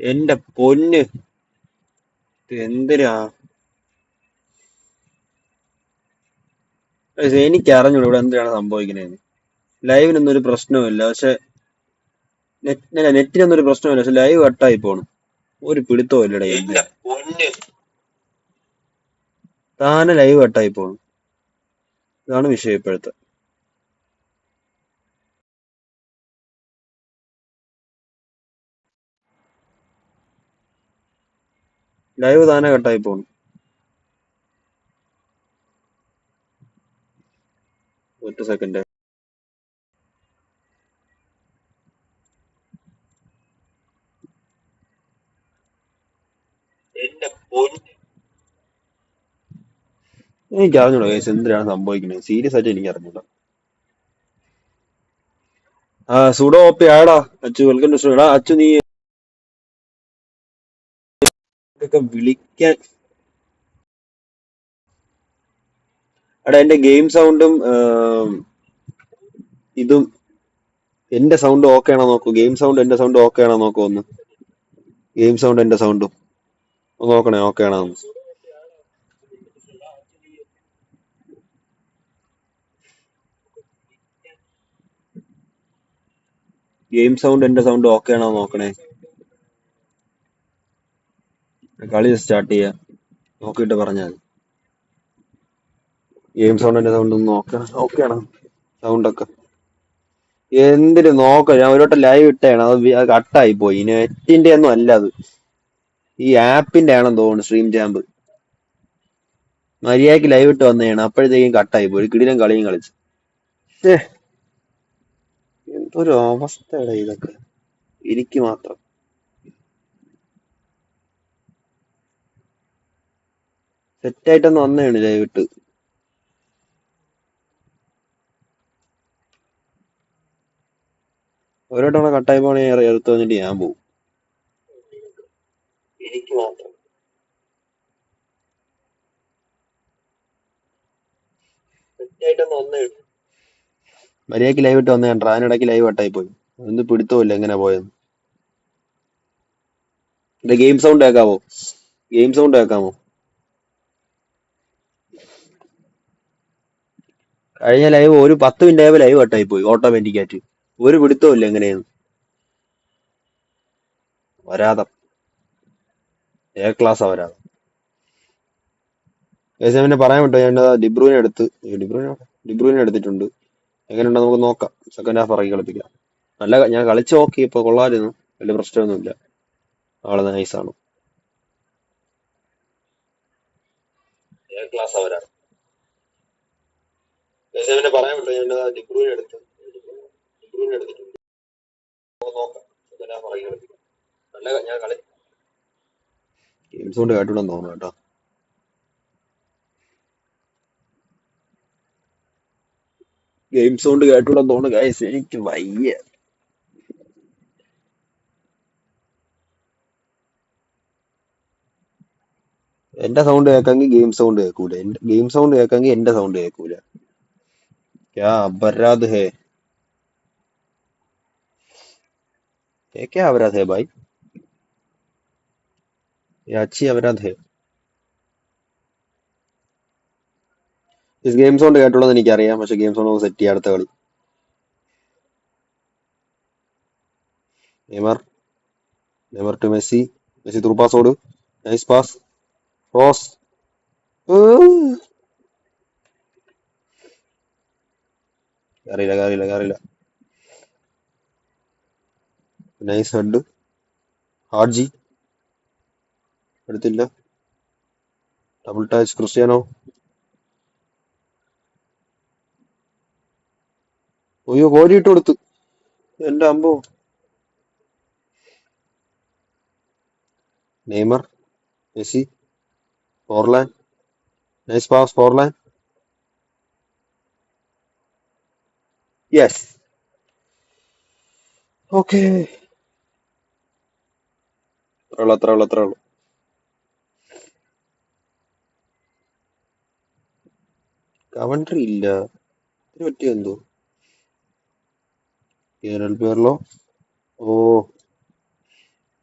എന്റെ പൊന്ന്. എന്തിനാ? എനിക്ക് അറിഞ്ഞൂടാ ഇവിടെ എന്തിനാണ് സംഭവിക്കുന്നത് ലൈവിനൊന്നും ഒരു പ്രശ്നവുമില്ല. പക്ഷെ നെറ്റ് നെറ്റിനൊന്നും ഒരു പ്രശ്നമില്ല പക്ഷെ ലൈവ് കട്ടായി പോണു. ഒരു പിടുത്തവും ഇല്ലടേ എന്തിനാ താനെ ലൈവ് കട്ടായി പോണു. ഇതാണ് വിഷയം ഇപ്പോഴത്തെ ലൈവ് താനെ കട്ടായി പോണു. ഒറ്റ സെക്കൻഡ് എനിക്ക് അറിഞ്ഞൂടാ കേസ് എന്തിനാണ് സംഭവിക്കുന്നത്. സീരിയസ് ആയിട്ട് എനിക്ക് അറിഞ്ഞൂടാ. ആ സുഡോ ഓപ്പി ആടാ അച്ചു വെൽക്കം ടു സുഡോ അച്ചു നീ ഒക്കെ വിളിക്കാൻ എടാ എന്റെ ഗെയിം സൗണ്ടും ഇതും എന്റെ സൗണ്ട് ഓക്കെ ആണോ നോക്കൂ. ഗെയിം സൗണ്ട് എന്റെ സൗണ്ട് ഓക്കെ ആണോ നോക്കൂ ഒന്ന്. ഗെയിം സൗണ്ട് എന്റെ സൗണ്ടും. നോക്കണേ ഓക്കെ ആണോ. ഗെയിം സൗണ്ട് എന്റെ സൗണ്ട് ഓക്കെ ആണോ നോക്കണേ. കളി സ്റ്റാർട്ട് ചെയ്യാം. നോക്കിയിട്ട് പറഞ്ഞാൽ ഗെയിം സൗണ്ട് എന്റെ സൗണ്ട് ഒന്ന് നോക്കണം ഓക്കെയാണ് ആണോ? സൗണ്ട് ഒക്കെ. എന്തിന് നോക്ക? ഞാൻ ഒരു വട്ടം ലൈവ് ഇട്ടാണ് അത് കട്ടായി പോയി. നെറ്റിന്റെ ഒന്നും അല്ല അത്. ഈ ആപ്പിന്റെ ആണെന്ന് തോന്നുന്നു സ്ട്രീം ജാമ്പ് മര്യാദയ്ക്ക് ലൈവ് ഇട്ട് വന്നതാണ്. അപ്പോഴത്തേക്കും കട്ടായി പോയി. കിടിലും കളിയും കളിച്ചു. എന്തൊരു അവസ്ഥയുടെ ഇതൊക്കെ. എനിക്ക് മാത്രം. സെറ്റായിട്ടൊന്ന് വന്നതാണ് ലൈവ് ഇട്ട് ഓരോ തവണ കട്ടായി പോണേ എടുത്ത് വന്നിട്ട് ഞാൻ പോവും. എനിക്ക് മാത്രം. മര്യാദയ്ക്ക് ലൈവ് ഇട്ട് വന്നതാണ് അതിനിടയ്ക്ക് ലൈവ് കട്ടായി പോയി. ഒന്നും പിടുത്തമില്ല എങ്ങനെ പോയത് ഗെയിം സൗണ്ട് കേൾക്കാമോ ഗെയിം സൗണ്ട് കേൾക്കാമോ കഴിഞ്ഞ ലൈവ് ഒരു പത്ത് മിനിറ്റ് ആയപ്പോ ലൈവ് കട്ടായി പോയി ഓട്ടോമാറ്റിക് ആയിട്ട്. ഒരു പിടുത്തവും ഇല്ല എങ്ങനെയാണ് വരാതം. A class വരാതം. ഏകദേശം പിന്നെ പറയാൻ വിട്ടോ ഞാൻ ഡിബ്രൂവിനെ എടുത്ത് ഡിബ്രൂവിനെ ഡിബ്രൂവിനെ എടുത്തിട്ടുണ്ട്. എങ്ങനെയുണ്ടോ നമുക്ക് നോക്കാം. സെക്കൻഡ് ഹാഫ് ഇറങ്ങി കളിപ്പിക്കാം. നല്ല ഞാൻ കളിച്ച് നോക്കി ഇപ്പൊ കൊള്ളാമായിരുന്നു. വലിയ പ്രശ്നമൊന്നുമില്ല. ആൾ നൈസാണ് ക്ലാസ് അവരാണ് ഏകദേശം പറയാൻ ഞാൻ ഡിബ്രൂവിനെ എടുത്ത് ഡിബ്രൂവിനെ എടുത്തിട്ടുണ്ട്. നല്ല ഞാൻ കളി കേട്ടോ. ഗെയിംസ് കൊണ്ട് കേട്ടുണ്ടെന്ന് തോന്നുന്നു. ഗൈസ് എനിക്ക് വയ്യ. എന്റെ സൗണ്ട് കേൾക്കാമെങ്കിൽ ഗെയിം സൗണ്ട് കേൾക്കൂല. ഗെയിം സൗണ്ട് കേൾക്കാമെങ്കിൽ എന്റെ സൗണ്ട് കേൾക്കൂല. क्या अपराध है ये क्या अपराध है भाई ये अच्छी अपराध है ഗെയിം സൗണ്ട് കേട്ടുള്ളത് എനിക്കറിയാം പക്ഷെ ഗെയിം സൗണ്ട് നമുക്ക് സെറ്റ് ചെയ്യാം അടുത്ത കളി Neymar Neymar to Messi Messi through pass ഓട് നൈസ് പാസ് ക്രോസ് അറിയില്ല അറിയില്ല അറിയില്ല. നൈസ് ഹെഡ് ഹാർജി എടുത്തില്ല. Double touch Cristiano? അയ്യോ കോരിയിട്ട് കൊടുത്തു. എന്റെ അമ്പോ. Neymar Messi Forlan nice pass Forlan yes okay അത്ര ഉള്ളു അത്ര ഉള്ളു അത്ര ഉള്ളു. കമൻട്രി ഇല്ല. ഇതിന് പറ്റിയ എന്തോ? കേരൾ പേർലോ ഓ.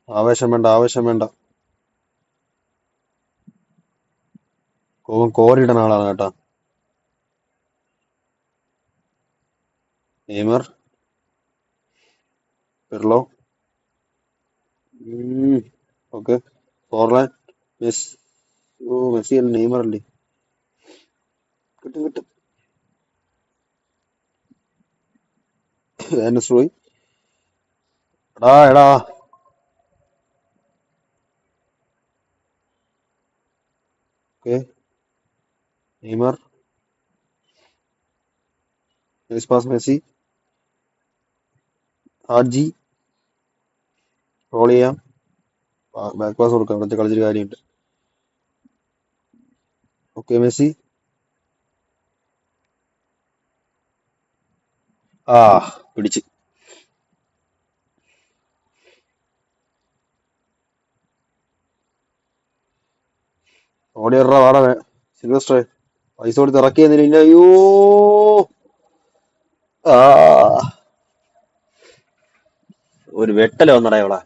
ആവേശം വേണ്ട ആവേശം വേണ്ട. കോപം കോരിടുന്ന ആളാണ് കേട്ടാ. Neymar Pirlo okay Forlan mess ഓ മെസ്സി അല്ല നെയ്മർ അല്ലേ? കിട്ടും കിട്ടും. എൻഎസ് റോയ് എടാ എടാ. ഓക്കെ. നെയ്മർ മെസ്സി ഹാജി റോൾ ചെയ്യാം ബാക്ക് പാസ് കൊടുക്കാം കുറച്ച് കളിച്ചൊരു കാര്യമുണ്ട്. Okay Messi. ആ പിടിച്ച്. ഓടിയറ വാട സിൽവസ്റ്റർ പൈസ കൊടുത്ത് ഇറക്കിയെന്നില്ല. അയ്യോ. ആ. ഒരു വെട്ടല വന്നടാ ഇവിടെ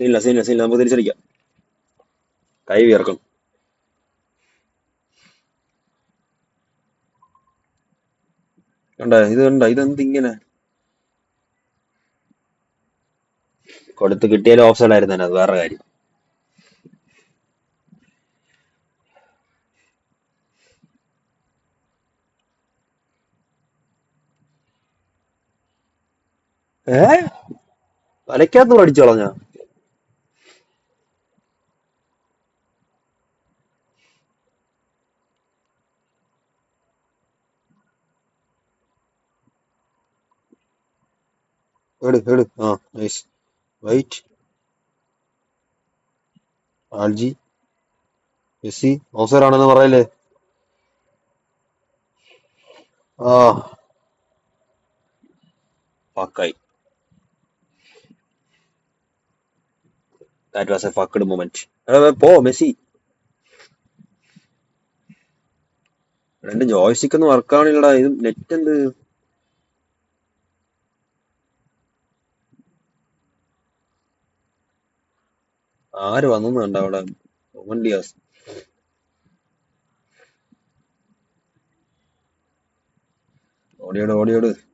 സീനില്ല സീനില്ല സീനില്ല നമുക്ക് തിരിച്ചടിക്കാം. കൈ വിയർക്കും. കണ്ട ഇത് കണ്ട ഇതെന്തിങ്ങനെ? കൊടുത്ത് കിട്ടിയാലും ഓപ്ഷൻ ആയിരുന്നു അത് വേറെ കാര്യം. ഏ? വലയ്ക്കകത്ത് അടിച്ചു കളഞ്ഞ? എട് ആ നൈസ് വൈറ്റ് പറയല്ലേ? ആ. ഫക്കായി that was a fucked moment പോ മെസ്സി. രണ്ട് ജോയ്സ്റ്റിക് ഒന്നും വർക്ക് ആവണില്ലടാ. ഇത് നെറ്റ് എന്ത്? ആര് വന്നു കണ്ട അവിടെ? ഡിയാസ്. ഓടിയോട് ഓടിയോട്.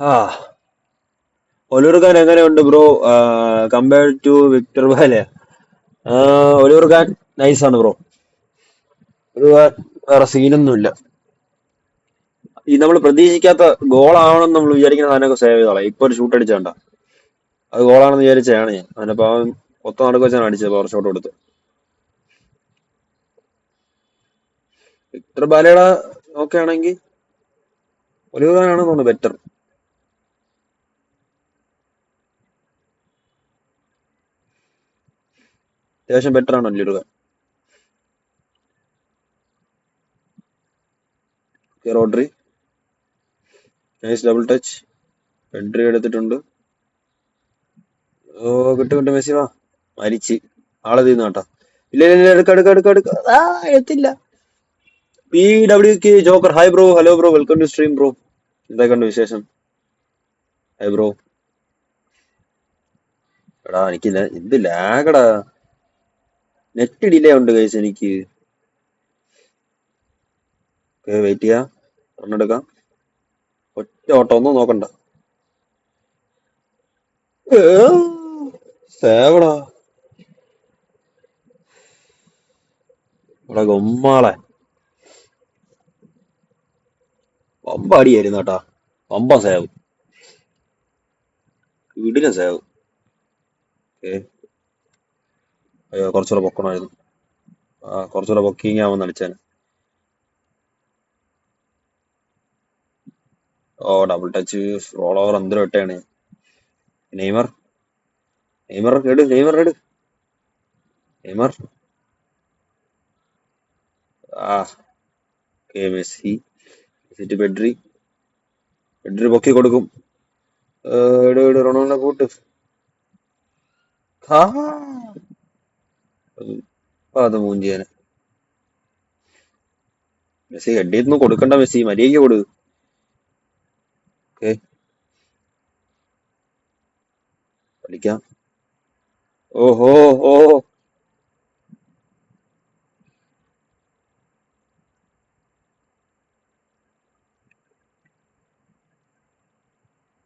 ആ. ഒലൂർഖാൻ ഖാൻ എങ്ങനെയുണ്ട് ബ്രോ? കമ്പയർഡ് ടു വിക്ടർ ബാലെ. ഒലൂർഖാൻ നൈസാണ് ബ്രോ. വേറെ സീനൊന്നുമില്ല ഈ നമ്മൾ പ്രതീക്ഷിക്കാത്ത ഗോളാവണമെന്ന് നമ്മൾ വിചാരിക്കുന്ന സാധനമൊക്കെ സേവ് ചെയ്തോളാം. ഇപ്പൊ ഒരു ഷൂട്ട് അടിച്ചേണ്ട അത് ഗോളാണെന്ന് വിചാരിച്ചാണ് ഞാൻ. അതിനപ്പോ അവൻ ഒത്ത നടക്കുക വെച്ചാണ് അടിച്ചത് പവർ ഷോട്ട് കൊടുത്ത്. വിക്ടർ ബാലയുടെ നോക്കുകയാണെങ്കിൽ ആണെങ്കിൽ ഒലിവർ തോന്നുന്നു ബെറ്റർ അത്യാവശ്യം ബെറ്റർ ആണ് okay, Rodri nice double touch entry എടുത്തിട്ടുണ്ട്. ഓ കിട്ടും കിട്ടും മെസ്സി വാ. മരിച്ച്. ആളെ തീർന്നു കേട്ടോ. ഇല്ല ഇല്ല എടുക്ക എടുക്ക എടുക്ക എടുക്ക. എത്തില്ല. P W K joker hi bro hello bro welcome to stream bro എന്തൊക്കെയുണ്ട് വിശേഷം? ഹായ് ബ്രോ എടാ എനിക്ക് ഇത് ലാഗടാ നെറ്റ് ഡിലേ ഉണ്ട് കൈസ് എനിക്ക്. വെയിറ്റ് ചെയ്യാ. റണ്ണെടുക്കാം ഒറ്റ ഓട്ടം ഒന്നും നോക്കണ്ട. സേവടാ. ഇവിടെ ഗൊമ്മാളെ. പമ്പ അടിയായിരുന്നു കേട്ടാ. പമ്പ സേവ്. വീടിനെ സേവ്. ഓക്കെ അയ്യോ കുറച്ചുകൂടെ പൊക്കണമായിരുന്നു. ആ കുറച്ചുകൂടെ പൊക്കിങ് ആവുമെന്ന് അടിച്ചാന് ഓ ഡബിൾ ടച്ച് റോൾ ഓവർ എന്തൊരു ഇട്ടാണ് നെയ്മർ? നെയ്മർ എടു നെയ്മർ എടു. നെയ്മർ? ആ K Messi. Messi Pedri Pedri പൊക്കി കൊടുക്കും. എട് എട് റൊണാൾഡോ കൂട്ട്. ആ അത് മൂഞ്ചിയാന് മെസ്സി ഹെഡിന്ന് കൊടുക്കണ്ട മെസ്സി മര്യാദയ്ക്ക് കൊടു. ഓക്കെ. കളിക്കാം. ഓഹോ ഓ.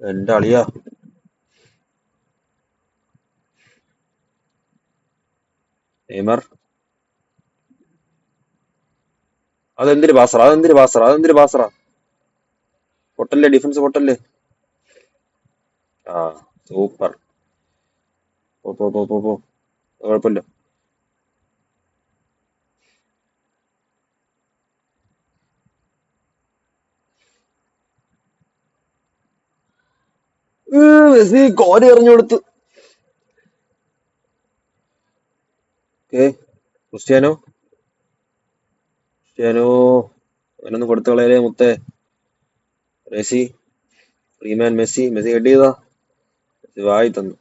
എന്റെ അളിയാ നെയ്മർ. അതെന്തൊരു പാസറ? അതെന്തൊരു പാസറ? അതെന്തൊരു പാസറ? പൊട്ടല്ലേ ഡിഫൻസ് പൊട്ടല്ലേ? ആ സൂപ്പർ കുഴപ്പമില്ല. മെസ്സി കോരി എറിഞ്ഞു കൊടുത്തു. ഓക്കെ. ക്രിസ്ത്യാനോ? ക്രിസ്ത്യാനോ അവനൊന്ന് കൊടുത്തു കളയലേ മുത്തേ. മെസ്സി റീമാൻ മെസ്സി മെസ്സി കട്ട് ചെയ്താ? വായി തന്നു.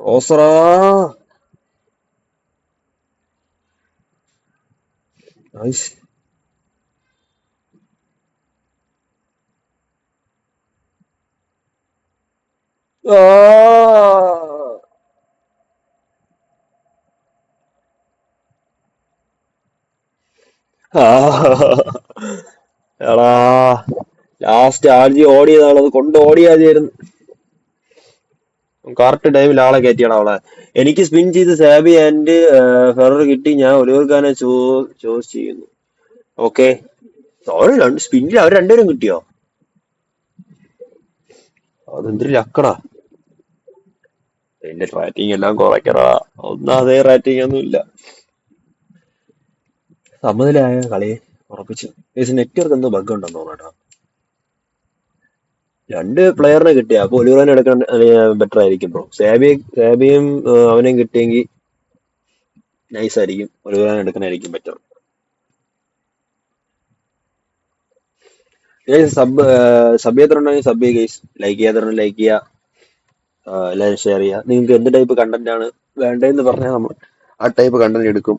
റോസറാ നൈസ്. എടാ ലാസ്റ്റ് ആർജി ഓടിയതാണ്. അത് കൊണ്ട് ഓടിയാതിരുന്നു കറക്റ്റ് ടൈമിൽ ആളെ കയറ്റിയാണ് അവളെ. എനിക്ക് സ്പിൻ ചെയ്ത് സാബി ആൻഡ് ഫെറർ കിട്ടി. ഞാൻ ഒലിവർഖാനെ ചോ ചോസ് ചെയ്യുന്നു. ഓക്കെ സോറി രണ്ട് സ്പിന്നിൽ അവർ രണ്ടുപേരും കിട്ടിയോ? അതെന്തൊരു ലക്കടാ എന്റെ റേറ്റിംഗ് എല്ലാം കുറയ്ക്കടാ. അതേ റേറ്റിംഗ് ഒന്നും ഇല്ല. സമനിലായ കളി? ഉറപ്പിച്ചു. നെറ്റ്വർക്ക് എന്തോ ബഗ് ഉണ്ടെന്ന് തോന്നട്ടോ രണ്ട് പ്ലെയറിനെ കിട്ടിയ അപ്പൊ ഒലിവറാൻ എടുക്കാൻ ബെറ്റർ ആയിരിക്കും ബ്രോ സേബി സേബിയും അവനെയും കിട്ടിയെങ്കിൽ നൈസ് ആയിരിക്കും. ഒലിവറാൻ എടുക്കാനായിരിക്കും ബെറ്റർ സബ് സബ് ചെയ്തിട്ടുണ്ടെങ്കിൽ സബ് ചെയ്യുക ലൈക്ക് ചെയ്യാത്തവരുണ്ടെങ്കിൽ ലൈക്ക് ചെയ്യുക എല്ലാവരും ഷെയർ ചെയ്യുക നിങ്ങൾക്ക് എന്ത് ടൈപ്പ് കണ്ടന്റ് ആണ് വേണ്ടതെന്ന് പറഞ്ഞാൽ നമ്മൾ ആ ടൈപ്പ് കണ്ടന്റ് എടുക്കും.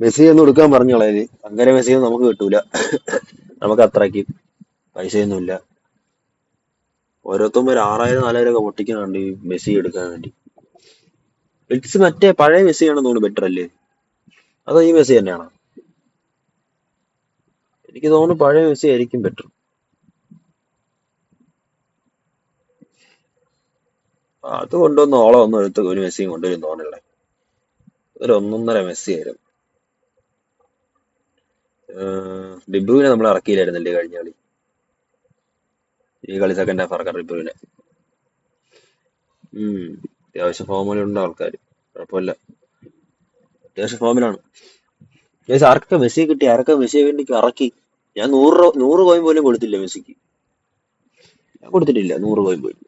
മെസ്സേജ് ഒന്നും എടുക്കാൻ പറഞ്ഞു കളയത് അങ്ങനെ മെസ്സേജ് നമുക്ക് കിട്ടൂല. നമുക്ക് അത്രയ്ക്ക് പൈസയൊന്നുമില്ല ഓരോരുത്തരും ആറായിരം നാലായിരം ഒക്കെ പൊട്ടിക്കുന്നുണ്ട് ഈ മെസ്സി എടുക്കാൻ വേണ്ടി. ഇറ്റ്സ് മറ്റേ പഴയ മെസ്സി ആണെന്ന് തോന്നുന്നു ബെറ്റർ അല്ലേ? അതോ ഈ മെസ്സി തന്നെയാണോ? എനിക്ക് തോന്നുന്നു പഴയ മെസ്സി ആയിരിക്കും ബെറ്റർ അത് കൊണ്ടുവന്ന് ഓളെ ഒന്നും എടുത്ത് ഒരു മെസ്സിയും കൊണ്ടുവരും തോന്നല്ലേ ഒരു ഒന്നൊന്നര മെസ്സി ആയിരുന്നു. ഡിബ്രുവിനെ നമ്മൾ ഇറക്കിയില്ലായിരുന്നല്ലേ കഴിഞ്ഞ കളി? ഈ കളി സെക്കൻഡ് ഹാഫ് ഇറക്കാം ഡിബ്രുവിനെ. അത്യാവശ്യം ഫോമിലുണ്ട് ആൾക്കാർ കുഴപ്പമില്ല. അത്യാവശ്യം ഫോമിലാണ് ഏകദേശം ആർക്കൊക്കെ മെസ്സി കിട്ടി? ആരൊക്കെ മെസ്സിയെ വേണ്ടി ഇറക്കി? ഞാൻ നൂറ് നൂറ് കോയിൻ പോലും കൊടുത്തില്ല മെസ്സിക്ക്. ഞാൻ കൊടുത്തിട്ടില്ല നൂറ് കോയിൻ പോലും.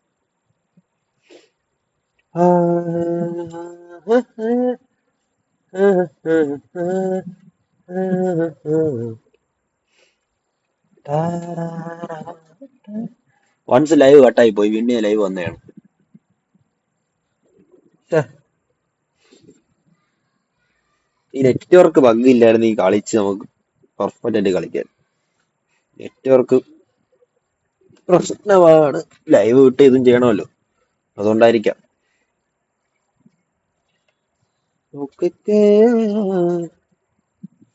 വൺസ് ലൈവ് കട്ടായി പോയി പിന്നെ ലൈവ് വന്നതാണ് ഈ നെറ്റ്വർക്ക് ബഗ് ഇല്ലായിരുന്നു ഈ കളിച്ച് നമുക്ക് പെർഫെക്റ്റ് ആയിട്ട് കളിക്കാൻ. നെറ്റ്വർക്ക് പ്രശ്നമാണ്. ലൈവ് വിട്ട് ഇതും ചെയ്യണമല്ലോ. അതുകൊണ്ടായിരിക്കാം.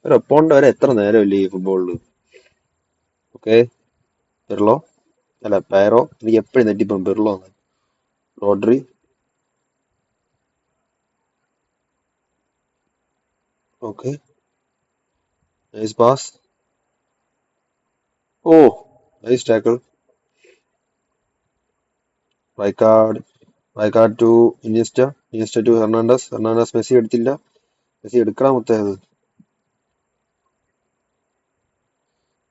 ഒരു ഒപ്പോണ്ട് വരെ എത്ര നേരമില്ല ഈ ഫുട്ബോളിൽ ഓക്കെ. പെർലോ അല്ല പയറോ എനിക്ക് എപ്പോഴും നെറ്റിപ്പം Pirlo Rodri? Okay. Nice pass. ഓ നൈസ് ടാക്കിൾ. വൈക്കാർഡ് വൈക്കാർഡ് to Iniesta Iniesta to Hernandez. Hernandez Messi എടുത്തില്ല. മെസ്സി എടുക്കണം മുത്തേ അത്.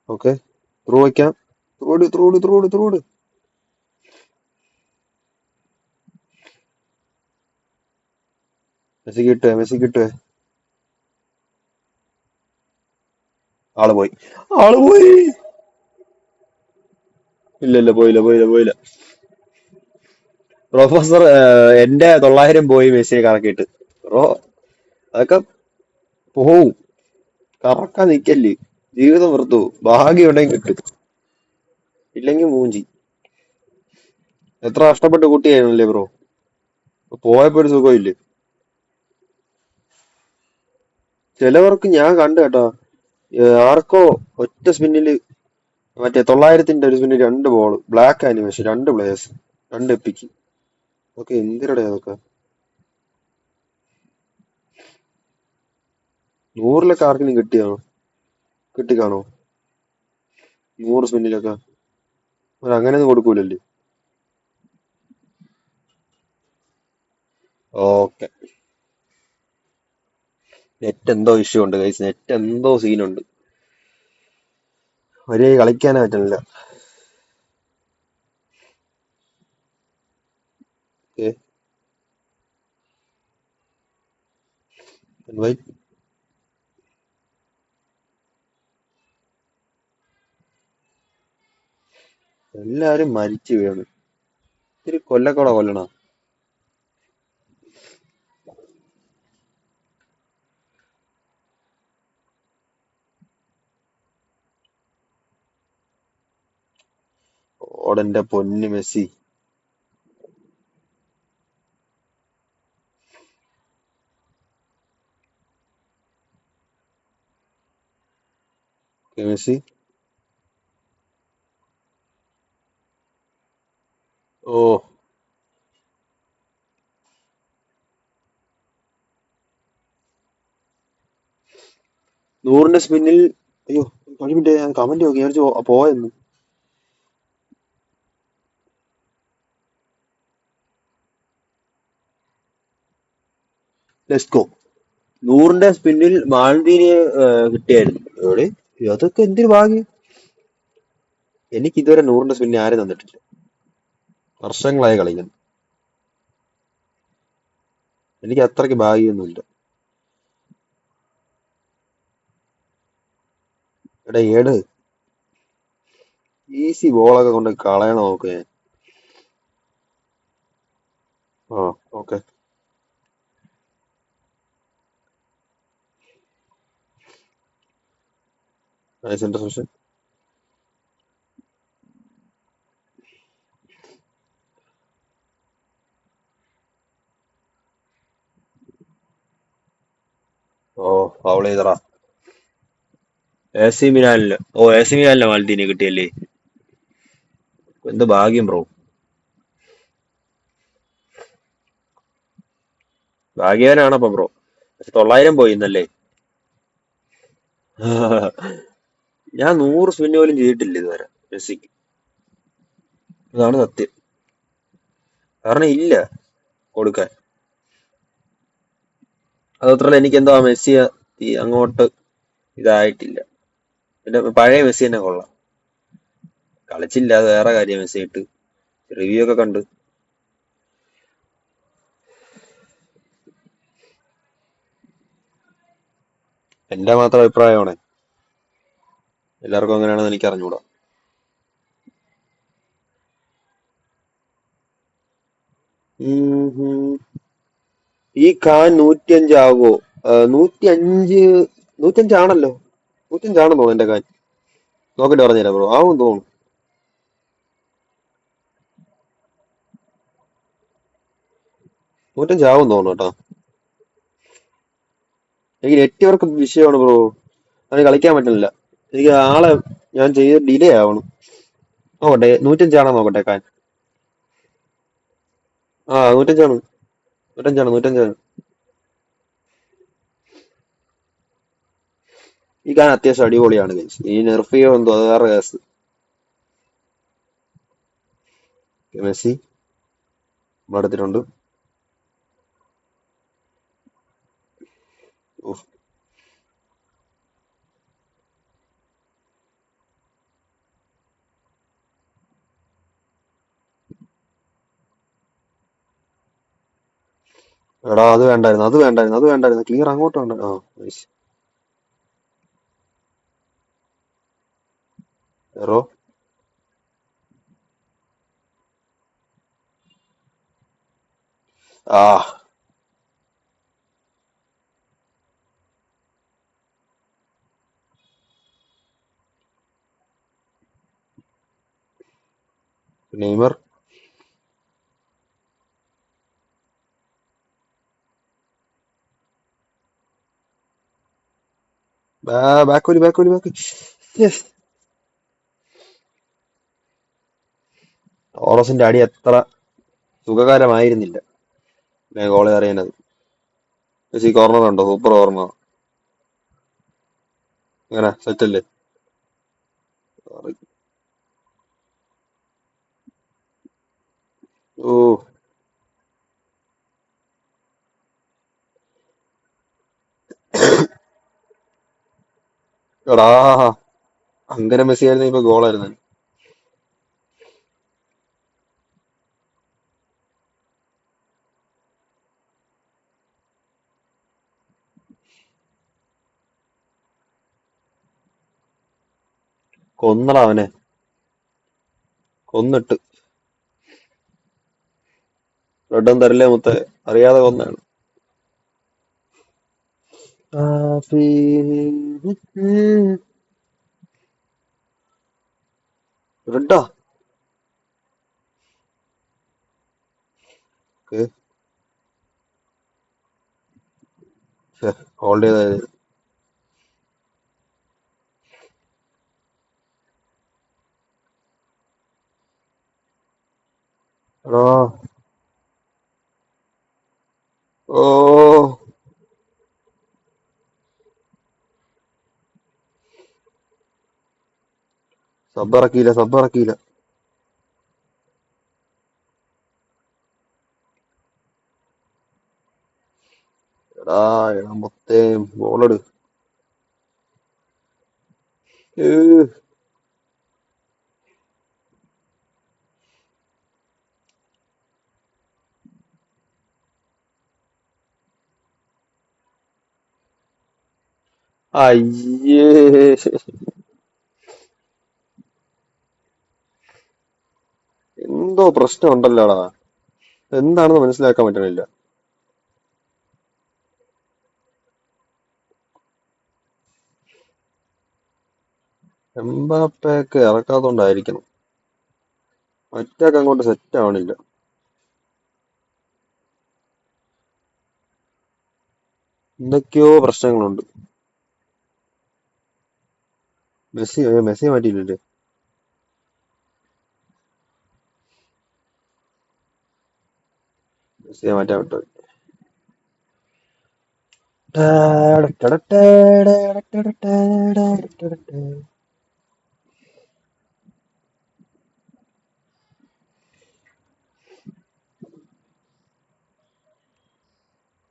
ഓക്കെ. ത്രൂ വയ്ക്കാം ത്രൂട് ത്രൂട് ത്രൂട് ത്രൂട് മെസ്സി കിട്ടുക മെസ്സി കിട്ടുക ആൾ പോയി. ആൾ പോയി. ഇല്ല ഇല്ല പോയില്ല പോയില്ല പോയില്ല. പ്രൊഫസർ എന്റെ തൊള്ളായിരം പോയി മെസ്സിയെ കറക്കിയിട്ട്. റോ അതൊക്കെ പോവും. കറക്കാൻ നിക്കല്ലേ. ജീവിതം വെറുത്തു. പോകും. ഭാഗ്യം ഉണ്ടെങ്കിൽ കിട്ടും. ഇല്ലെങ്കിൽ മൂഞ്ചി. എത്ര കഷ്ടപ്പെട്ട് കുട്ടിയായിരുന്നല്ലേ ബ്രോ? പോയപ്പോ ഒരു സുഖമില്ലേ? ചിലവർക്ക് ഞാൻ കണ്ടു കേട്ടോ. ആർക്കോ ഒറ്റ സ്പിന്നിൽ മറ്റേ തൊള്ളായിരത്തിന്റെ ഒരു സ്പിന്നിൽ രണ്ട് ബോൾ ബ്ലാക്ക് ആനിമേഷൻ രണ്ട് പ്ലേയേഴ്സ് രണ്ട് എപ്പിക്ക് ഓക്കെ എന്തിനടെ അതൊക്കെ? നൂറിലൊക്കെ ആർക്കെങ്കിലും കിട്ടിയാണോ? കിട്ടിക്കാണോ? നൂറ് സ്പിന്നിലൊക്കെ അങ്ങനെയൊന്നും കൊടുക്കൂലല്ലേ? ഓക്കെ. നെറ്റ് എന്തോ ഇഷ്യൂ ഉണ്ട് ഗൈസ് നെറ്റ് എന്തോ സീനുണ്ട് ഒരേ കളിക്കാനേ പറ്റുന്നില്ല ഓക്കെ എല്ലാരും മരിച്ചു വീണ്. ഇത്തിരി കൊല്ലക്കോട കൊല്ലണ? ഓടന്റെ പൊന്നു മെസ്സി. ഓക്കേ, Oh, നൂറിന്റെ സ്പിന്നിൽ അയ്യോ കഴിഞ്ഞിട്ട് ഞാൻ കമന്റ് നോക്കി ഞാൻ വിചാരിച്ചു പോയെന്ന്. ലെസ്കോ നൂറിന്റെ സ്പിന്നിൽ മാൽദീനിയെ കിട്ടിയായിരുന്നു. എവിടെ? അതൊക്കെ എന്തൊരു ഭാഗ്യം. എനിക്ക് ഇതുവരെ നൂറിന്റെ സ്പിന്നെ ആരും തന്നിട്ടില്ല. വർഷങ്ങളായി കളിക്കുന്നു. എനിക്ക് അത്രയ്ക്ക് ഭാഗ്യമൊന്നുമില്ല. എടാ ഏട്. ഈസി ബോളൊക്കെ കൊണ്ട് കളയണം നോക്ക് ഞാൻ ആ ഓക്കെ. നൈസ് ഇന്റർസെപ്ഷൻ ഓ ഫൗൾ ചെയ്തടാ. എ സി മിലാനിൽ ഓ എ സി മിലാനിലെ മാൽദീനെ കിട്ടിയല്ലേ? എന്ത് ഭാഗ്യം ബ്രോ ഭാഗ്യവാനാണപ്പോ ബ്രോ പക്ഷെ തൊള്ളായിരം പോയി ഇന്നല്ലേ. ഞാൻ നൂറ് സ്പിന് പോലും ചെയ്തിട്ടില്ല ഇതുവരെ മെസ്സിക്ക്. അതാണ് സത്യം. കാരണം ഇല്ല കൊടുക്കാൻ. അതത്ര എനിക്ക് എന്താ മെസ്സി ഈ അങ്ങോട്ട് ഇതായിട്ടില്ല. പിന്നെ പഴയ മെസ്സി തന്നെ കൊള്ളാം. കളിച്ചില്ല അത് വേറെ കാര്യം മെസ്സി ഇട്ട് റിവ്യൂ ഒക്കെ കണ്ട്. എന്റെ മാത്രം അഭിപ്രായമാണ്. എല്ലാവർക്കും അങ്ങനെയാണെന്ന് എനിക്ക് അറിഞ്ഞുകൂടാ ഈ കാൻ നൂറ്റിയഞ്ചാകോ നൂറ്റി അഞ്ച് നൂറ്റഞ്ചാണല്ലോ നൂറ്റഞ്ചാണെന്ന് എന്റെ കാൻ നോക്കിട്ട് പറഞ്ഞുതരാം ബ്രോ. ആവും തോന്നുന്നു. നൂറ്റഞ്ചാവും തോന്നുന്നു കേട്ടോ. എനിക്ക് നെറ്റ്വർക്ക് വിഷയമാണ് ബ്രോ. അതിന് കളിക്കാൻ പറ്റുന്നില്ല. എനിക്ക് ആളെ ഞാൻ ചെയ്ത് ഡിലേ ആവണം. നോക്കട്ടെ നൂറ്റഞ്ചാണോ നോക്കട്ടെ കാൻ ആ നൂറ്റഞ്ചാണ്. നൂറ്റഞ്ചാണ് നൂറ്റഞ്ചാണ്. ഈ കാൻ അത്യാവശ്യം അടിപൊളിയാണ് guys. ഈ നെർഫിയോ എന്തോ അത് വേറെ കേസ് മെസ്സി. എടുത്തിട്ടുണ്ട് ഉഫ്. എടാ അത് വേണ്ടായിരുന്നു അത് വേണ്ടായിരുന്നു അത് വേണ്ടായിരുന്നു. ക്ലിയർ അങ്ങോട്ട് വേണ്ട ആ. എറോ ആ. നെയ്മർ? ബാക്കോലി ബാക്കോലി ബാക്ക് യെസ് ഓറസിന്റെ അടി അത്ര സുഖകരമായിരുന്നില്ല. ഗോളെ അറിയാനത് മെസ്സി കോർണർ ഉണ്ടോ സൂപ്പർ കോർണർ അങ്ങനെ സെറ്റ് അല്ലേ? ഓ. എടാ അങ്ങനെ മെസ്സി ആയിരുന്നു ഇപ്പൊ ഗോളായിരുന്നു. കൊന്നടാ അവനെ. കൊന്നിട്ട്. റെഡും തരില്ലേ മുത്തെ? അറിയാതെ കൊന്നാണ് റെഡാ. ഹോൾഡ് ചെയ്തായത് ഹലോ ഓ. സബ് ഇറക്കിയില്ല സബ് ഇറക്കിയില്ല എടാ എടാ മൊത്തേ ബോളെടു. അയ്യേ. എന്തോ പ്രശ്നം ഉണ്ടല്ലോടാ എന്താണെന്ന് മനസ്സിലാക്കാൻ പറ്റണില്ല. എംബാപ്പയൊക്കെ ഇറക്കാത്തോണ്ടായിരിക്കണം. മറ്റൊക്കെ അങ്ങോട്ട് സെറ്റ് ആവണില്ല എന്തൊക്കെയോ പ്രശ്നങ്ങളുണ്ട്. മെസ്സി മെസ്സി മാറ്റിയില്ലല്ലേ മെസ്സിയെ മാറ്റാൻ വിട്ടു.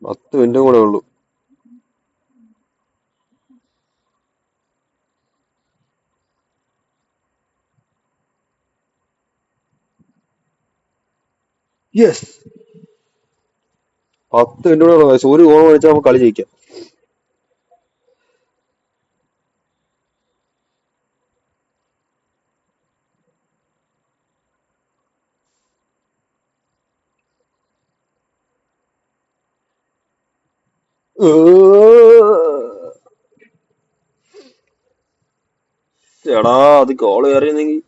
പത്ത് മിനിറ്റും കൂടെ ഉള്ളൂ. യെസ് പത്ത് മിനിറ്റ് കൂടെ. ഒരു ഗോൾ മേടിച്ചാൽ നമുക്ക് കളി ജയിക്കാം. എടാ അത് കോൾ കയറിയെന്നെങ്കിൽ